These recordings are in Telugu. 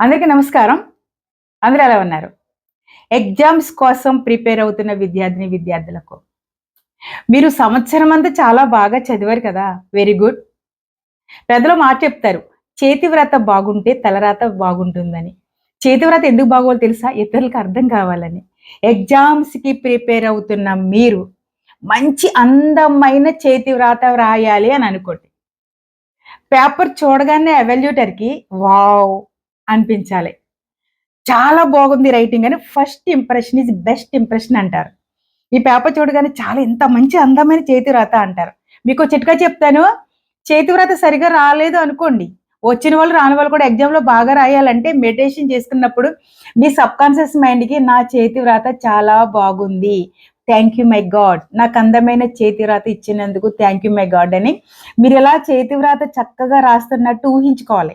అందరికీ నమస్కారం. అందరూ ఎలా ఉన్నారు? ఎగ్జామ్స్ కోసం ప్రిపేర్ అవుతున్న విద్యార్థిని విద్యార్థులకు. మీరు సంవత్సరం అంతా చాలా బాగా చదివారు కదా? Very good. పెద్దలు మాట చెప్తారు చేతివ్రత బాగుంటే తలరాత బాగుంటుందని. చేతివ్రత ఎందుకు బాగోలో తెలుసా? ఇతరులకు అర్థం కావాలని. ఎగ్జామ్స్కి ప్రిపేర్ అవుతున్న మీరు మంచి అందమైన చేతివ్రాత వ్రాయాలి అని అనుకోండి. పేపర్ చూడగానే ఎవల్యూటర్కి వావ్ అనిపించాలి. చాలా బాగుంది రైటింగ్ అని. First impression is best impression అంటారు. ఈ పేపర్ చూడగానే చాలా ఎంత మంచి అందమైన చేతి వ్రాత అంటారు. మీకు చిట్కా చెప్తాను చేతి వ్రాత సరిగా రాలేదు అనుకోండి. వచ్చిన వాళ్ళు రాని వాళ్ళు కూడా ఎగ్జామ్లో బాగా రాయాలంటే మెడిటేషన్ చేసుకున్నప్పుడు మీ సబ్ కాన్షియస్ మైండ్కి నా చేతి వ్రాత చాలా బాగుంది. థ్యాంక్ యూ మై గాడ్ నాకు అందమైన చేతి వ్రాత ఇచ్చినందుకు థ్యాంక్ యూ మై గాడ్ అని. మీరు ఎలా చేతి వ్రాత చక్కగా రాస్తున్నట్టు ఊహించుకోవాలి.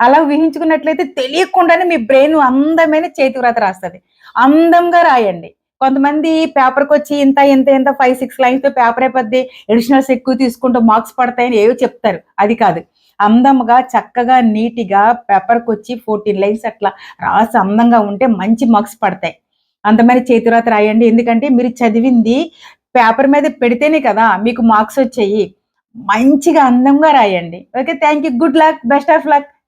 అలా ఊహించుకున్నట్లయితే తెలియకుండానే మీ బ్రెయిన్ అందమైన చేతి వ్రాత రాస్తుంది. అందంగా రాయండి. కొంతమంది పేపర్కి వచ్చి ఇంత ఇంత ఇంత ఫైవ్ సిక్స్ లైన్స్ పేపర్ అయిపోద్ది. ఎడిషనల్స్ ఎక్కువ తీసుకుంటూ మార్క్స్ పడతాయని ఏవో చెప్తారు. అది కాదు. అందంగా చక్కగా నీట్గా పేపర్కి వచ్చి ఫోర్టీన్ లైన్స్ అట్లా రాసి అందంగా ఉంటే మంచి మార్క్స్ పడతాయి. అందమైన చేతిరాత రాయండి. ఎందుకంటే మీరు చదివింది పేపర్ మీద పెడితేనే కదా మీకు మార్క్స్ వచ్చాయి. మంచిగా అందంగా రాయండి. Okay thank you good luck best of luck